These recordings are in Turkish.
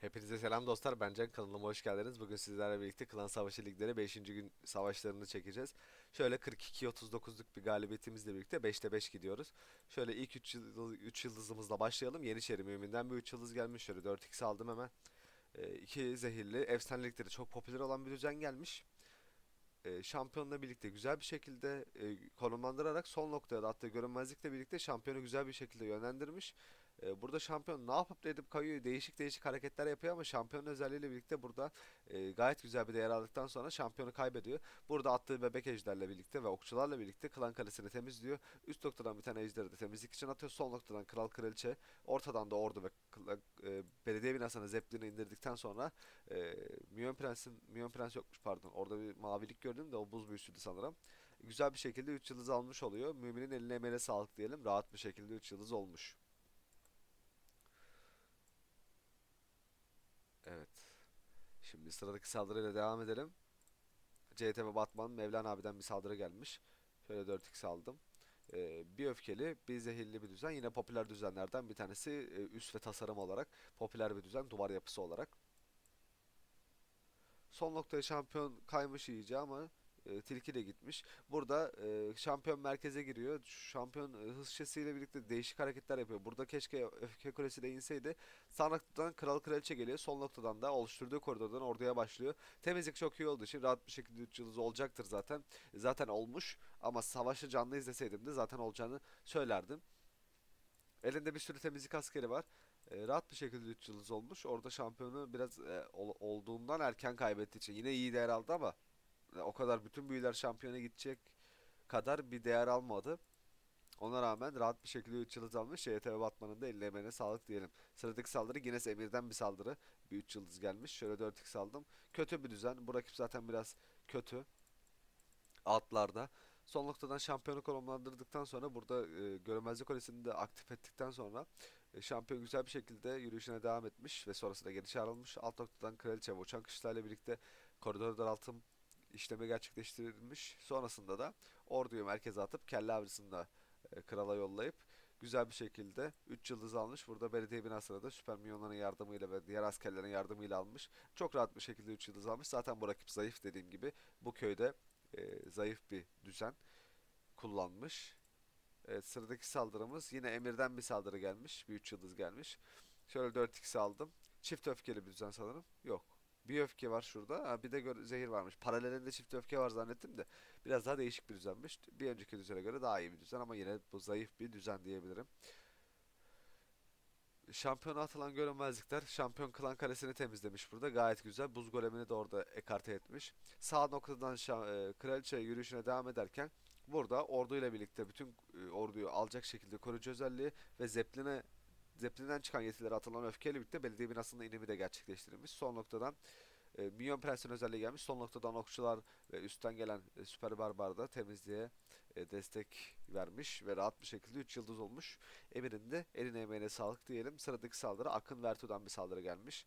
Hepinize selam dostlar. Ben Can kanalıma hoş geldiniz. Bugün sizlerle birlikte Klan Savaşı Ligleri 5. gün savaşlarını çekeceğiz. Şöyle 42-39'luk bir galibiyetimizle birlikte 5'te 5 gidiyoruz. Şöyle ilk 3 yıldız, 3 yıldızımızla başlayalım. Yeniçeri Mümin'den bir 3 yıldız gelmiş. Şöyle 4x aldım hemen. 2 zehirli. Efsanelikleri çok popüler olan bir düzen gelmiş. E, şampiyonla birlikte güzel bir şekilde e, konumlandırarak son noktaya da attığı görünmezlikle birlikte şampiyonu güzel bir şekilde yönlendirmiş. E, burada şampiyon ne yapıp edip kayıyor değişik değişik hareketler yapıyor ama şampiyon özelliğiyle birlikte burada e, gayet güzel bir değer aldıktan sonra şampiyonu kaybediyor. Burada attığı bebek ejderle birlikte ve okçularla birlikte klan kalesini temizliyor. Üst noktadan bir tane ejderi de temizlik için atıyor. Sol noktadan kral kraliçe ortadan da ordu ve e, belediye binasına zeplini indirdikten sonra e, Milyon Prens'in Milyon Prens yokmuş pardon. Orada bir mavilik gördüm de o buz büyüsüydü sanırım. Güzel bir şekilde 3 yıldız almış oluyor. Müminin eline emeğine sağlık diyelim. Rahat bir şekilde 3 yıldız olmuş. Evet. Şimdi sıradaki saldırıyla devam edelim. CTB Batman Mevlana abiden bir saldırı gelmiş. Şöyle 4x aldım. Ee, bir öfkeli, bir zehirli bir düzen. Yine popüler düzenlerden bir tanesi e, üst ve tasarım olarak. Popüler bir düzen, duvar yapısı olarak. Son noktaya şampiyon kaymış iyice ama e, tilki de gitmiş. Burada e, şampiyon merkeze giriyor. Şampiyon e, hız şişesiyle birlikte değişik hareketler yapıyor. Burada keşke öfke kulesi de inseydi. Sağ noktadan kral kraliçe geliyor. Sol noktadan da oluşturduğu koridordan orduya başlıyor. Temizlik çok iyi olduğu için rahat bir şekilde 3 yıldız olacaktır zaten. Zaten olmuş ama savaşı canlı izleseydim de zaten olacağını söylerdim. Elinde bir sürü temizlik askeri var. E, rahat bir şekilde 3 yıldız olmuş. Orada şampiyonu biraz e, ol- olduğundan erken kaybettiği için yine iyi değer aldı ama e, o kadar bütün büyüler şampiyona gidecek kadar bir değer almadı. Ona rağmen rahat bir şekilde 3 yıldız almış. YTV Batman'ın da eline emeğine sağlık diyelim. Sıradaki saldırı Guinness Emir'den bir saldırı. Bir 3 yıldız gelmiş. Şöyle 4x aldım. Kötü bir düzen. Bu rakip zaten biraz kötü. Altlarda. Son noktadan şampiyonu konumlandırdıktan sonra burada e, görünmezlik kolesini de aktif ettikten sonra e, şampiyon güzel bir şekilde yürüyüşüne devam etmiş ve sonrasında geri çağrılmış. Alt noktadan kraliçe ve uçan kışlarla birlikte koridoru daraltım işlemi gerçekleştirilmiş. Sonrasında da orduyu merkeze atıp kelle avcısını e, krala yollayıp güzel bir şekilde 3 yıldız almış. Burada belediye binasına da süper milyonların yardımıyla ve diğer askerlerin yardımıyla almış. Çok rahat bir şekilde 3 yıldız almış. Zaten bu rakip zayıf dediğim gibi bu köyde e, zayıf bir düzen kullanmış. Evet sıradaki saldırımız yine Emir'den bir saldırı gelmiş. Bir 3 yıldız gelmiş. Şöyle 4x aldım. Çift öfkeli bir düzen sanırım. Yok. Bir öfke var şurada. Ha, bir de zehir varmış. Paralelinde çift öfke var zannettim de. Biraz daha değişik bir düzenmiş. Bir önceki düzene göre daha iyi bir düzen ama yine bu zayıf bir düzen diyebilirim. Şampiyona atılan görünmezlikler şampiyon klan karesini temizlemiş burada. Gayet güzel. Buz golemini de orada ekarte etmiş. Sağ noktadan e, kraliçe yürüyüşüne devam ederken burada orduyla birlikte bütün e, orduyu alacak şekilde koruyucu özelliği ve zepline Zeppelinden çıkan yetilere atılan öfkeyle birlikte belediye binasında inimi de gerçekleştirilmiş. Son noktadan e, Minyon Prens'in özelliği gelmiş. Son noktadan okçular ve üstten gelen e, Süper Barbar da temizliğe e, destek vermiş ve rahat bir şekilde 3 yıldız olmuş. Emir'in de eline emeğine sağlık diyelim. Sıradaki saldırı Akın Vertu'dan bir saldırı gelmiş.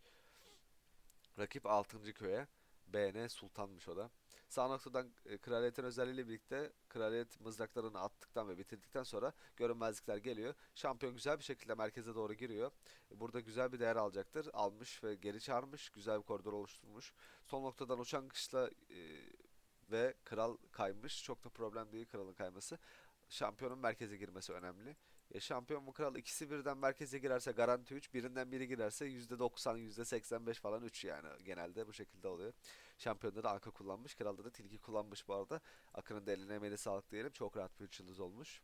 Rakip 6. köye. BN Sultan'mış o da. Sağ noktadan e, kraliyetin özelliğiyle birlikte kraliyet mızraklarını attıktan ve bitirdikten sonra görünmezlikler geliyor. Şampiyon güzel bir şekilde merkeze doğru giriyor. E, Burada güzel bir değer alacaktır. Almış ve geri çağırmış. Güzel bir koridor oluşturmuş. Son noktadan uçan kışla e, ve kral kaymış. Çok da problem değil kralın kayması. Şampiyonun merkeze girmesi önemli. E, şampiyon bu kral ikisi birden merkeze girerse garanti 3, birinden biri girerse %90, %85 falan 3 yani genelde bu şekilde oluyor. Şampiyonda da Anka kullanmış, kralda da tilki kullanmış bu arada. Akın'ın da eline emeğine sağlık diyelim. Çok rahat bir 3 yıldız olmuş.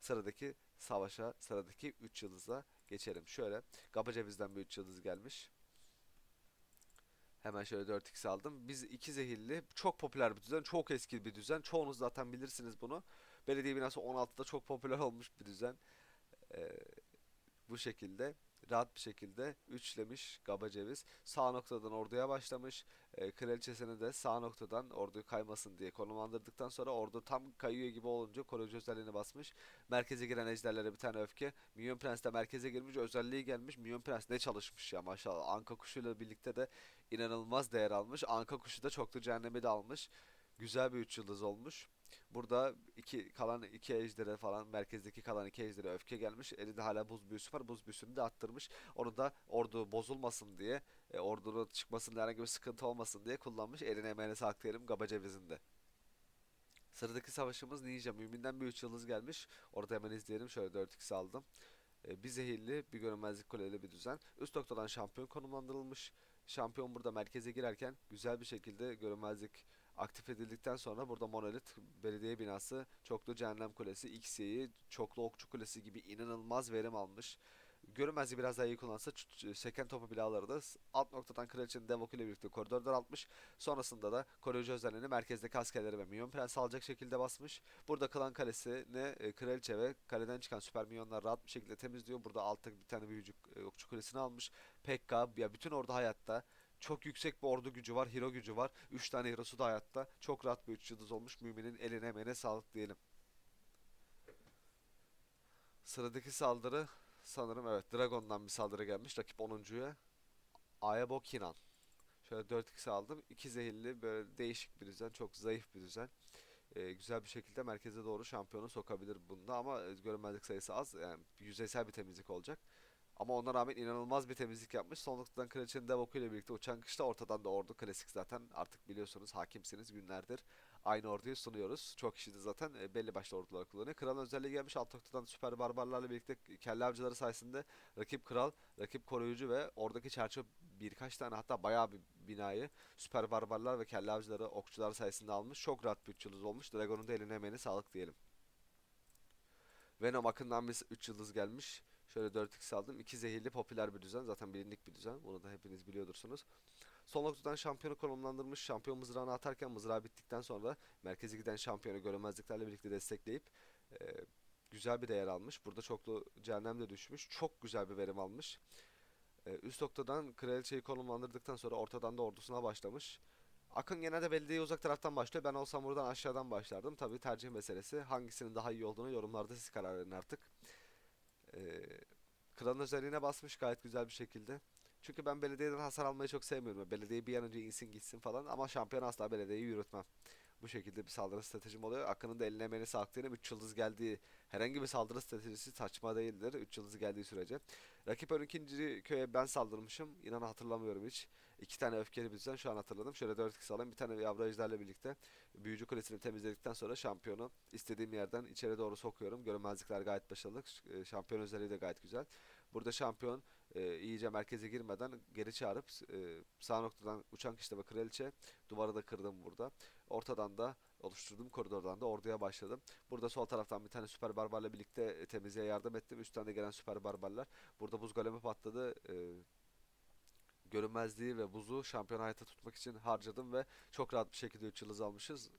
Sıradaki savaşa, sıradaki 3 yıldıza geçelim. Şöyle, Gaba Ceviz'den bir 3 yıldız gelmiş. Hemen şöyle 4x aldım. Biz iki zehirli, çok popüler bir düzen, çok eski bir düzen. Çoğunuz zaten bilirsiniz bunu. Belediye binası 16'da çok popüler olmuş bir düzen. Ee, bu şekilde rahat bir şekilde üçlemiş Gaba Ceviz. Sağ noktadan orduya başlamış. Ee, kraliçesini de sağ noktadan orduyu kaymasın diye konumlandırdıktan sonra ordu tam kayıyor gibi olunca koruyucu özelliğini basmış. Merkeze giren ejderlere bir tane öfke. Minyon Prens de merkeze girmiş. Özelliği gelmiş. Minyon Prens ne çalışmış ya maşallah. Anka kuşuyla birlikte de inanılmaz değer almış. Anka kuşu da çoklu cehennemi de almış. Güzel bir 3 yıldız olmuş. Burada iki kalan iki ejdere falan merkezdeki kalan iki ejdere öfke gelmiş. Elinde hala buz büyüsü var. Buz büyüsünü de attırmış. Onu da ordu bozulmasın diye, e, ordunun çıkmasında herhangi bir sıkıntı olmasın diye kullanmış. Eline emeğine sağlık diyelim Gaba Cevizi'nde. Sıradaki savaşımız Ninja Mümin'den bir 3 yıldız gelmiş. Orada hemen izleyelim. Şöyle 4x aldım. E, bir zehirli, bir görünmezlik kuleli bir düzen. Üst noktadan şampiyon konumlandırılmış. Şampiyon burada merkeze girerken güzel bir şekilde görünmezlik aktif edildikten sonra burada monolit belediye binası, çoklu cehennem kulesi, XY'yi, çoklu okçu kulesi gibi inanılmaz verim almış. Görünmezliği biraz daha iyi kullansa seken topu bile alırdı. Alt noktadan kraliçenin dev ile birlikte koridor daraltmış. Sonrasında da koruyucu özelliğini merkezdeki askerleri ve minyon prens alacak şekilde basmış. Burada kalan kalesini e, kraliçe ve kaleden çıkan süper minyonlar rahat bir şekilde temizliyor. Burada altta bir tane büyücü e, okçu kulesini almış. Pekka ya bütün ordu hayatta. Çok yüksek bir ordu gücü var, hero gücü var. 3 tane herosu da hayatta. Çok rahat bir 3 yıldız olmuş. Müminin eline emeğine sağlık diyelim. Sıradaki saldırı sanırım evet Dragon'dan bir saldırı gelmiş. Rakip 10.ya. Ayabo Kinan. Şöyle 4x aldım. 2 zehirli böyle değişik bir düzen. Çok zayıf bir düzen. Ee, güzel bir şekilde merkeze doğru şampiyonu sokabilir bunda ama e, görünmezlik sayısı az. Yani yüzeysel bir temizlik olacak. Ama ona rağmen inanılmaz bir temizlik yapmış. Son noktadan Kraliçenin dev ile birlikte uçan kışta ortadan da ordu klasik zaten artık biliyorsunuz hakimsiniz günlerdir. Aynı orduyu sunuyoruz. Çok kişi de zaten e, belli başlı ordular kullanıyor. Kral özelliği gelmiş alt noktadan süper barbarlarla birlikte kelle avcıları sayesinde rakip kral, rakip koruyucu ve oradaki çerçeve birkaç tane hatta bayağı bir binayı süper barbarlar ve kelle avcıları okçular sayesinde almış. Çok rahat bir 3 yıldız olmuş. Dragon'un da eline emeğine sağlık diyelim. Venom Akın'dan bir 3 yıldız gelmiş. Şöyle 4x aldım. 2 zehirli popüler bir düzen. Zaten bilindik bir düzen. Bunu da hepiniz biliyordursunuz. Son noktadan şampiyonu konumlandırmış. Şampiyon mızrağını atarken mızrağı bittikten sonra merkeze giden şampiyonu görünmezliklerle birlikte destekleyip e, güzel bir değer almış. Burada çoklu cehennem de düşmüş. Çok güzel bir verim almış. E, üst noktadan kraliçeyi konumlandırdıktan sonra ortadan da ordusuna başlamış. Akın genelde belediyeye uzak taraftan başlıyor. Ben olsam buradan aşağıdan başlardım. Tabii tercih meselesi. Hangisinin daha iyi olduğunu yorumlarda siz karar verin artık. Ee, kralın özelliğine basmış gayet güzel bir şekilde. Çünkü ben belediyeden hasar almayı çok sevmiyorum. Belediye bir an önce insin gitsin falan ama şampiyon asla belediyeyi yürütmem. Bu şekilde bir saldırı stratejim oluyor. Akın'ın da eline emeğine sağlık diyelim. 3 yıldız geldiği herhangi bir saldırı stratejisi saçma değildir. 3 yıldız geldiği sürece. Rakip ön ikinci köye ben saldırmışım. İnan hatırlamıyorum hiç. İki tane öfkeli bir düzen şu an hatırladım. Şöyle 4 kişi alayım. Bir tane yavru ejderle birlikte büyücü kulesini temizledikten sonra şampiyonu istediğim yerden içeri doğru sokuyorum. Görünmezlikler gayet başarılı. E, Şampiyon özelliği de gayet güzel. Burada şampiyon e, iyice merkeze girmeden geri çağırıp e, sağ noktadan uçan kişi ve kraliçe duvarı da kırdım burada. Ortadan da oluşturduğum koridordan da orduya başladım. Burada sol taraftan bir tane süper barbarla birlikte e, temizliğe yardım ettim. Üstten de gelen süper barbarlar. Burada buz golemi patladı. E, görünmezliği ve buzu şampiyon hayata tutmak için harcadım ve çok rahat bir şekilde 3 yıldız almışız.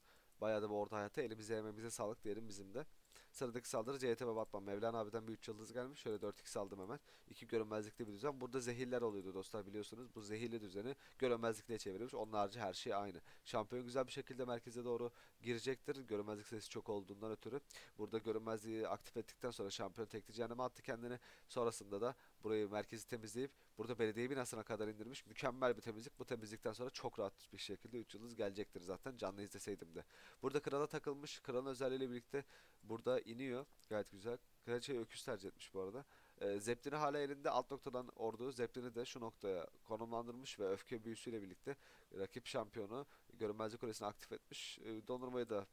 Bayağı da bu orta hayata elimize emeğimize sağlık diyelim bizim de. Sıradaki saldırı CT ve Batman. Mevlana abiden bir 3 yıldız gelmiş. Şöyle 4x aldım hemen. İki görünmezlikli bir düzen. Burada zehirler oluyordu dostlar biliyorsunuz. Bu zehirli düzeni görünmezlikle çevirmiş. Onun harici her şey aynı. Şampiyon güzel bir şekilde merkeze doğru girecektir. Görünmezlik sayısı çok olduğundan ötürü. Burada görünmezliği aktif ettikten sonra şampiyon tekli cehenneme attı kendini. Sonrasında da burayı merkezi temizleyip burada belediye binasına kadar indirmiş. Mükemmel bir temizlik. Bu temizlikten sonra çok rahat bir şekilde 3 yıldız gelecektir zaten. Canlı izleseydim de. Burada krala takılmış. Kralın özelliğiyle birlikte burada iniyor. Gayet güzel. Kraliçeyi öküz tercih etmiş bu arada. Ee, Zeppelin'i hala elinde alt noktadan ordu. Zeppelin'i de şu noktaya konumlandırmış ve öfke büyüsüyle birlikte rakip şampiyonu görünmezlik kulesini aktif etmiş. Ee, dondurmayı da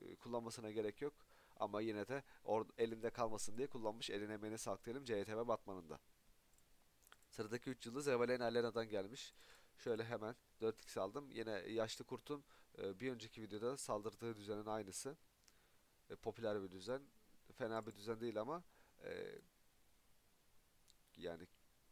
e, kullanmasına gerek yok. Ama yine de or elinde kalmasın diye kullanmış. Eline sağlık diyelim CTV Batman'ında. Sıradaki 3 yıldız Evelyn Alena'dan gelmiş. Şöyle hemen 4x aldım. Yine yaşlı kurtun e, bir önceki videoda saldırdığı düzenin aynısı. E, popüler bir düzen. Fena bir düzen değil ama e, yani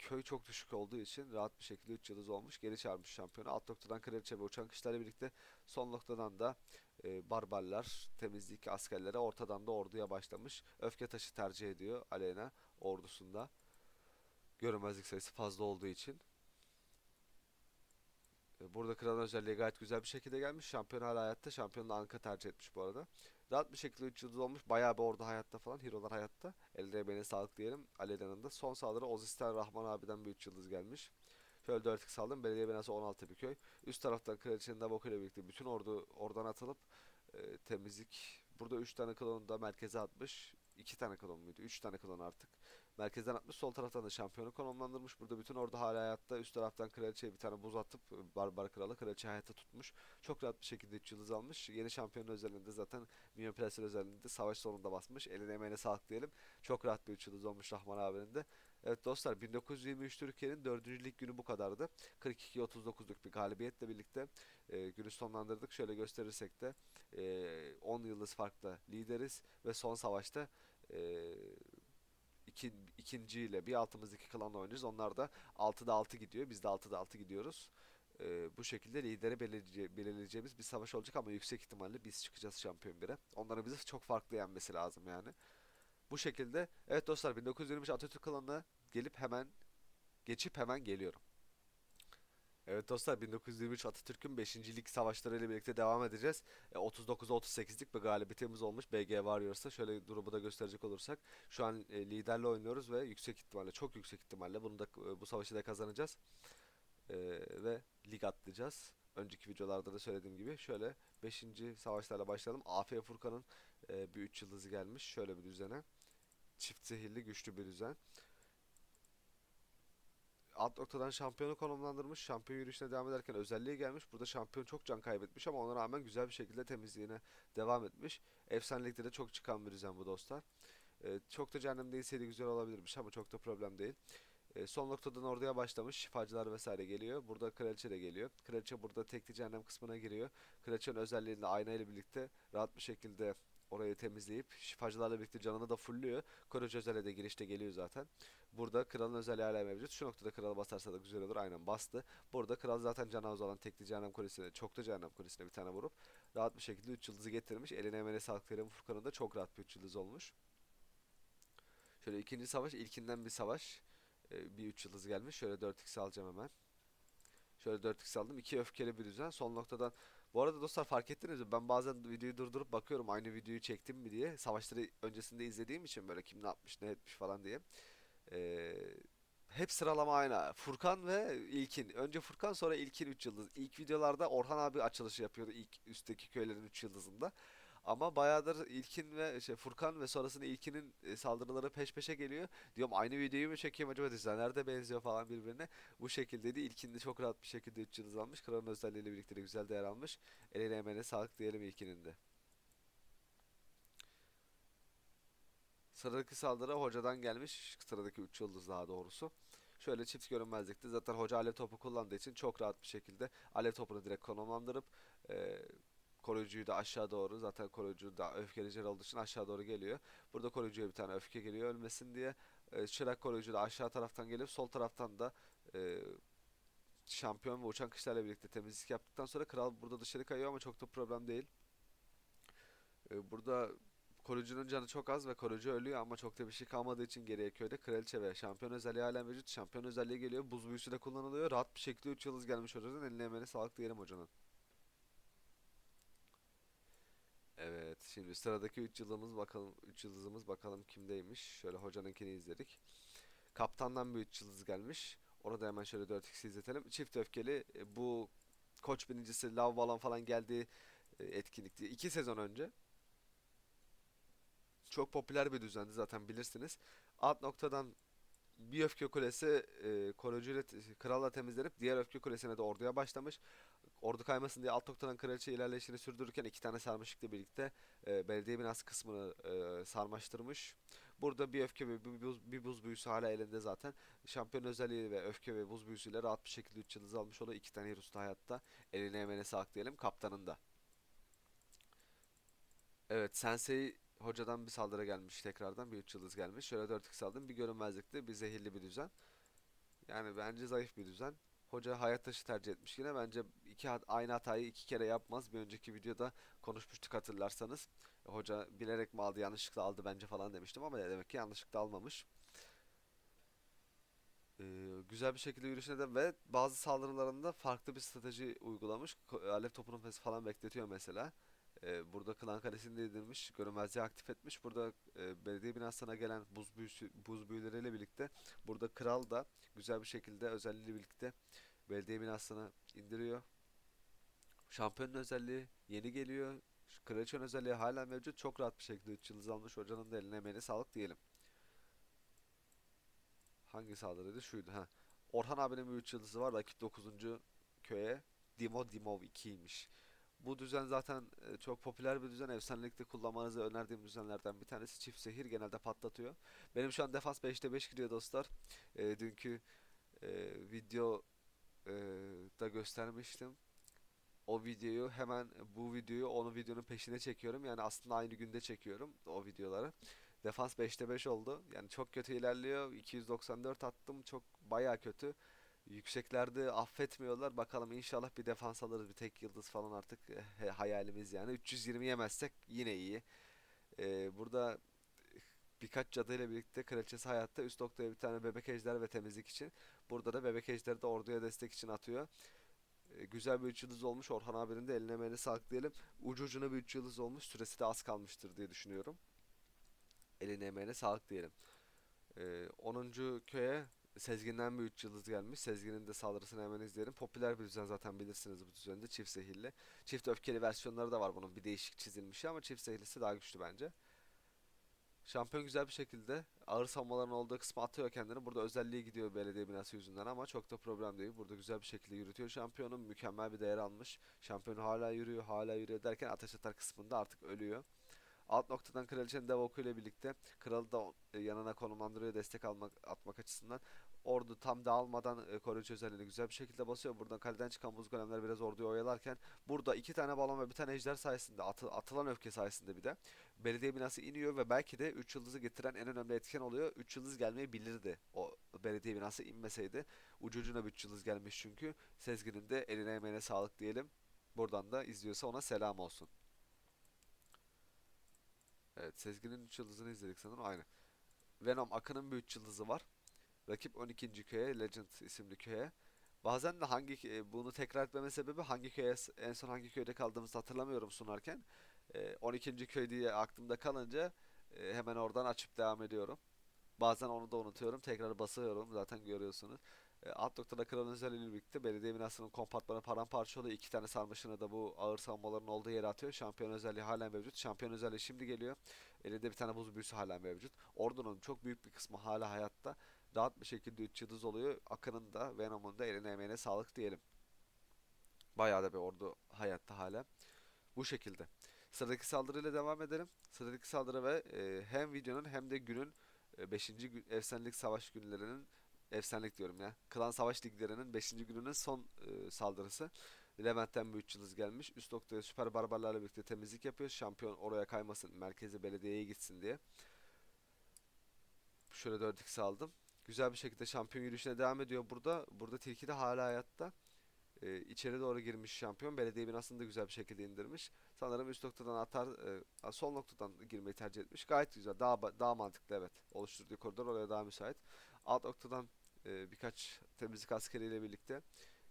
köy çok düşük olduğu için rahat bir şekilde 3 yıldız olmuş. Geri çağırmış şampiyonu. Alt noktadan kraliçe ve uçan kışlarla birlikte son noktadan da e, barbarlar, temizlik askerlere ortadan da orduya başlamış. Öfke taşı tercih ediyor Aleyna ordusunda. Görünmezlik sayısı fazla olduğu için. E, Burada kralın özelliği gayet güzel bir şekilde gelmiş. Şampiyon hala hayatta. Şampiyon da Anka tercih etmiş bu arada. Rahat bir şekilde 3 yıldız olmuş. Bayağı bir orada hayatta falan. Hero'lar hayatta. Elde emeğine sağlık diyelim. Aleyna'nın da. Son saldırı Ozistan Rahman abiden bir 3 yıldız gelmiş. Şöyle 4 saldım. Belediye binası 16 bir köy. Üst taraftan kraliçenin Nabok'u ile birlikte bütün ordu oradan atılıp e, temizlik. Burada 3 tane klonu da merkeze atmış. 2 tane klon muydu? 3 tane klon artık. Merkezden atmış. Sol taraftan da şampiyonu konumlandırmış. Burada bütün ordu hala hayatta. Üst taraftan kraliçeye bir tane buz atıp Barbar Kralı kraliçe hayatta tutmuş. Çok rahat bir şekilde 3 yıldız almış. Yeni şampiyonun özelliğinde zaten Minyon Placer özelliğinde savaş sonunda basmış. Eline emeğine sağlık diyelim. Çok rahat bir 3 yıldız olmuş Rahman abinin de. Evet dostlar 1923 Türkiye'nin 4. lig günü bu kadardı. 42-39'luk bir galibiyetle birlikte e, günü sonlandırdık. Şöyle gösterirsek de e, 10 yıldız farkla lideriz ve son savaşta e, iki, ikinciyle bir altımızdaki klanla oynuyoruz. Onlar da 6'da 6 gidiyor. Biz de 6'da 6 gidiyoruz. E, bu şekilde lideri belirleyece- belirleyeceğimiz bir savaş olacak ama yüksek ihtimalle biz çıkacağız şampiyon bire. Onların bizi çok farklı yenmesi lazım yani. Bu şekilde evet dostlar 1923 Atatürk klanına gelip hemen geçip hemen geliyorum. Evet dostlar 1923 Atatürk'ün 5. lig savaşları ile birlikte devam edeceğiz. E, 39'a 38'lik bir galibiyetimiz olmuş BG Warriors'a. Şöyle durumu da gösterecek olursak. Şu an e, liderle oynuyoruz ve yüksek ihtimalle çok yüksek ihtimalle bunu da e, bu savaşı da kazanacağız. E, ve lig atlayacağız. Önceki videolarda da söylediğim gibi şöyle 5. savaşlarla başlayalım. AF Furkan'ın e, bir 3 yıldızı gelmiş. Şöyle bir düzene. Çift zehirli güçlü bir düzen. Alt noktadan şampiyonu konumlandırmış. Şampiyon yürüyüşüne devam ederken özelliği gelmiş. Burada şampiyon çok can kaybetmiş ama ona rağmen güzel bir şekilde temizliğine devam etmiş. Efsanelikte de çok çıkan bir düzen bu dostlar. Ee, çok da cehennem değilseydi güzel olabilirmiş ama çok da problem değil. Ee, son noktadan orduya başlamış. Şifacılar vesaire geliyor. Burada kraliçe de geliyor. Kraliçe burada tekli cehennem kısmına giriyor. Kraliçenin özelliğini ayna ile birlikte rahat bir şekilde orayı temizleyip şifacılarla birlikte canını da fullüyor. Koruyucu özelliğe de girişte geliyor zaten. Burada kralın özelliği hala mevcut. Şu noktada kralı basarsa da güzel olur. Aynen bastı. Burada kral zaten canı az olan tekli cehennem kulesine, çoklu cehennem kulesine bir tane vurup rahat bir şekilde 3 yıldızı getirmiş. Eline emeğine sağlık Furkan'ın da çok rahat bir 3 yıldız olmuş. Şöyle ikinci savaş ilkinden bir savaş. Ee, bir 3 yıldız gelmiş. Şöyle 4x alacağım hemen. Şöyle 4x aldım. 2 öfkeli bir düzen. Son noktadan bu arada dostlar fark ettiniz mi? Ben bazen videoyu durdurup bakıyorum aynı videoyu çektim mi diye. Savaşları öncesinde izlediğim için böyle kim ne yapmış ne etmiş falan diye. Ee, hep sıralama aynı. Furkan ve İlkin. Önce Furkan sonra İlkin 3 yıldız. İlk videolarda Orhan abi açılışı yapıyordu ilk üstteki köylerin 3 yıldızında. Ama bayağıdır İlkin ve şey Furkan ve sonrasında İlkin'in e, saldırıları peş peşe geliyor. Diyorum aynı videoyu mu çekeyim acaba diziler de benziyor falan birbirine. Bu şekildeydi. İlkin de çok rahat bir şekilde 3 yıldız almış. Kralın özelliğiyle birlikte de güzel değer almış. Eline emeğine sağlık diyelim İlkin'in de. Sıradaki saldırı hocadan gelmiş. Sıradaki 3 yıldız daha doğrusu. Şöyle çift görünmezlikte zaten hoca alev topu kullandığı için çok rahat bir şekilde alev topunu direkt konumlandırıp e, koruyucuyu da aşağı doğru zaten koruyucu da öfkeli olduğu için aşağı doğru geliyor. Burada koruyucuya bir tane öfke geliyor ölmesin diye. E, çırak koruyucu da aşağı taraftan gelip sol taraftan da e, şampiyon ve uçan kışlarla birlikte temizlik yaptıktan sonra kral burada dışarı kayıyor ama çok da problem değil. E, burada koruyucunun canı çok az ve koruyucu ölüyor ama çok da bir şey kalmadığı için geriye köyde kraliçe ve şampiyon özelliği hala mevcut. Şampiyon özelliği geliyor. Buz büyüsü de kullanılıyor. Rahat bir şekilde 3 yıldız gelmiş hocanın. Eline emeğine sağlık diyelim hocanın. Evet, şimdi sıradaki 3 yıldızımız bakalım 3 yıldızımız bakalım kimdeymiş. Şöyle hocanınkini izledik. Kaptandan bir 3 yıldız gelmiş. Onu da hemen şöyle 4x izletelim. Çift öfkeli e, bu koç birincisi Lav Balon falan geldiği e, etkinlikti. 2 sezon önce. Çok popüler bir düzendi zaten bilirsiniz. Alt noktadan bir öfke kulesi e, koruyucuyla kralla temizlenip diğer öfke kulesine de orduya başlamış. Ordu kaymasın diye alt noktadan kraliçe ilerleyişini sürdürürken iki tane sarmaşıkla birlikte e, belediye binası kısmını e, sarmaştırmış. Burada bir öfke ve bir buz, bir buz büyüsü hala elinde zaten. Şampiyon özelliği ve öfke ve buz büyüsüyle rahat bir şekilde 3 yıldız almış oluyor. İki tane Herus da hayatta. Eline emeğine sağlık diyelim. Kaptanın. Evet Sensei hocadan bir saldırı gelmiş tekrardan. Bir 3 yıldız gelmiş. Şöyle 4x aldım. Bir görünmezlikte bir zehirli bir düzen. Yani bence zayıf bir düzen. Hoca hayat taşı tercih etmiş yine. Bence iki aynı hatayı iki kere yapmaz. Bir önceki videoda konuşmuştuk hatırlarsanız. Hoca bilerek mi aldı yanlışlıkla aldı bence falan demiştim ama demek ki yanlışlıkla almamış. Ee, güzel bir şekilde yürüyüşüne de ve bazı saldırılarında farklı bir strateji uygulamış. Alev topunun fesi falan bekletiyor mesela. Ee, burada Klan Kalesi'ni de indirmiş, görünmezliği aktif etmiş. Burada e, belediye binasına gelen buz büyüsü, buz büyüleriyle birlikte burada kral da güzel bir şekilde özelliğiyle birlikte belediye binasını indiriyor. Şampiyonun özelliği yeni geliyor. Kraliçenin özelliği hala mevcut. Çok rahat bir şekilde 3 yıldız almış. Hocanın da eline emeğine sağlık diyelim. Hangi saldırıydı? Şuydu. Ha. Orhan abinin bir 3 yıldızı var. Rakip 9. köye. Dimo Dimov 2'ymiş. Bu düzen zaten e, çok popüler bir düzen. Efsanelikte kullanmanızı önerdiğim düzenlerden bir tanesi. Çift zehir genelde patlatıyor. Benim şu an defans 5'te 5 gidiyor dostlar. E, dünkü e, video e, da göstermiştim. O videoyu hemen bu videoyu onun videonun peşine çekiyorum. Yani aslında aynı günde çekiyorum o videoları. Defans 5'te 5 oldu. Yani çok kötü ilerliyor. 294 attım. Çok baya kötü. Yükseklerde affetmiyorlar. Bakalım inşallah bir defans alırız. Bir tek yıldız falan artık eh, hayalimiz yani. 320 yemezsek yine iyi. Ee, burada birkaç cadıyla birlikte kraliçesi hayatta üst noktaya bir tane bebek ejder ve temizlik için. Burada da bebek ejderi de orduya destek için atıyor. Ee, güzel bir 3 yıldız olmuş. Orhan abinin de eline emeğine sağlık diyelim. Ucu ucuna bir 3 yıldız olmuş. Süresi de az kalmıştır diye düşünüyorum. Eline emeğine sağlık diyelim. Ee, 10. köye Sezgin'den bir 3 yıldız gelmiş. Sezgin'in de saldırısını hemen izleyelim. Popüler bir düzen zaten bilirsiniz bu düzende. Çift zehirli. Çift öfkeli versiyonları da var bunun. Bir değişik çizilmiş ama çift zehirlisi daha güçlü bence. Şampiyon güzel bir şekilde ağır savunmaların olduğu kısmı atıyor kendini. Burada özelliği gidiyor belediye binası yüzünden ama çok da problem değil. Burada güzel bir şekilde yürütüyor şampiyonu. Mükemmel bir değer almış. Şampiyon hala yürüyor, hala yürüyor derken ateş atar kısmında artık ölüyor. Alt noktadan kraliçenin dev oku ile birlikte kralı da e, yanına konumlandırıyor destek almak atmak açısından. Ordu tam dağılmadan e, koruyucu özelliğini güzel bir şekilde basıyor. Buradan kaleden çıkan buz golemler biraz orduyu oyalarken burada iki tane balon ve bir tane ejder sayesinde atı- atılan öfke sayesinde bir de belediye binası iniyor ve belki de 3 yıldızı getiren en önemli etken oluyor. 3 yıldız gelmeyi bilirdi o belediye binası inmeseydi. Ucu ucuna bir 3 yıldız gelmiş çünkü. Sezgin'in de eline emeğine sağlık diyelim. Buradan da izliyorsa ona selam olsun. Evet Sezgin'in 3 yıldızını izledik sanırım aynı. Venom Akın'ın bir 3 yıldızı var. Rakip 12. köye Legend isimli köye. Bazen de hangi e, bunu tekrar etmeme sebebi hangi köye en son hangi köyde kaldığımızı hatırlamıyorum sunarken. E, 12. köy diye aklımda kalınca e, hemen oradan açıp devam ediyorum. Bazen onu da unutuyorum. Tekrar basıyorum. Zaten görüyorsunuz. E, alt noktada kralın özelliğiyle birlikte belediye binasının kompatmanı paramparça oluyor. İki tane sarmaşını da bu ağır savunmaların olduğu yere atıyor. Şampiyon özelliği hala mevcut. Şampiyon özelliği şimdi geliyor. Elinde bir tane buz büyüsü hala mevcut. Ordunun çok büyük bir kısmı hala hayatta. Rahat bir şekilde 3 yıldız oluyor. Akın'ın da Venom'un da eline emeğine sağlık diyelim. Bayağı da bir ordu hayatta hala. Bu şekilde. Sıradaki saldırıyla devam edelim. Sıradaki saldırı ve e, hem videonun hem de günün 5. efsanelik savaş günlerinin efsanelik diyorum ya. Klan Savaş Liglerinin 5. gününün son e, saldırısı. Levent'ten bir 3 yıldız gelmiş. Üst noktaya süper barbarlarla birlikte temizlik yapıyor. Şampiyon oraya kaymasın, merkeze belediyeye gitsin diye. Şöyle 4x aldım. Güzel bir şekilde şampiyon yürüyüşüne devam ediyor burada. Burada tilki de hala hayatta. Ee, içeri doğru girmiş şampiyon. Belediye binasını da güzel bir şekilde indirmiş. Sanırım üst noktadan atar, e, sol noktadan girmeyi tercih etmiş. Gayet güzel. Daha daha mantıklı evet. Oluşturduğu koridor oraya daha müsait. Alt noktadan e, birkaç temizlik askeriyle birlikte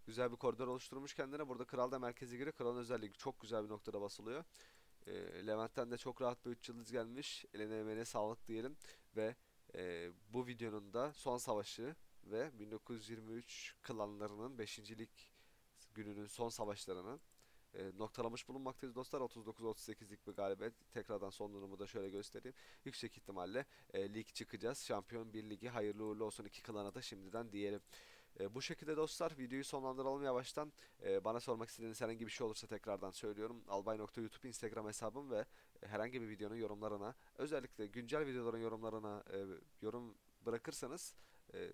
güzel bir koridor oluşturmuş kendine. Burada kral da merkeze giriyor. Kralın özelliği çok güzel bir noktada basılıyor. E, Levent'ten de çok rahat bir 3 yıldız gelmiş. Eline emeğine sağlık diyelim. Ve e, bu videonun da son savaşı ve 1923 klanlarının 5. lig gününün son savaşlarını e, noktalamış bulunmaktayız dostlar. 39-38'lik bir galibiyet. Tekrardan son durumu da şöyle göstereyim. Yüksek ihtimalle e, lig çıkacağız. Şampiyon bir ligi hayırlı uğurlu olsun iki klana da şimdiden diyelim. E, bu şekilde dostlar videoyu sonlandıralım yavaştan. E, bana sormak istediğiniz herhangi bir şey olursa tekrardan söylüyorum. albay.youtube Instagram hesabım ve herhangi bir videonun yorumlarına özellikle güncel videoların yorumlarına e, yorum bırakırsanız e,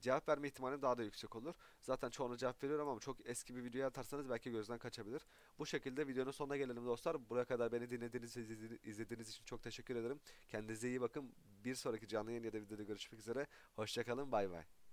cevap verme ihtimalim daha da yüksek olur. Zaten çoğuna cevap veriyorum ama çok eski bir videoya atarsanız belki gözden kaçabilir. Bu şekilde videonun sonuna gelelim dostlar. Buraya kadar beni dinlediğiniz izlediğiniz için çok teşekkür ederim. Kendinize iyi bakın. Bir sonraki canlı yayın ya da videoda görüşmek üzere. Hoşçakalın. Bay bay.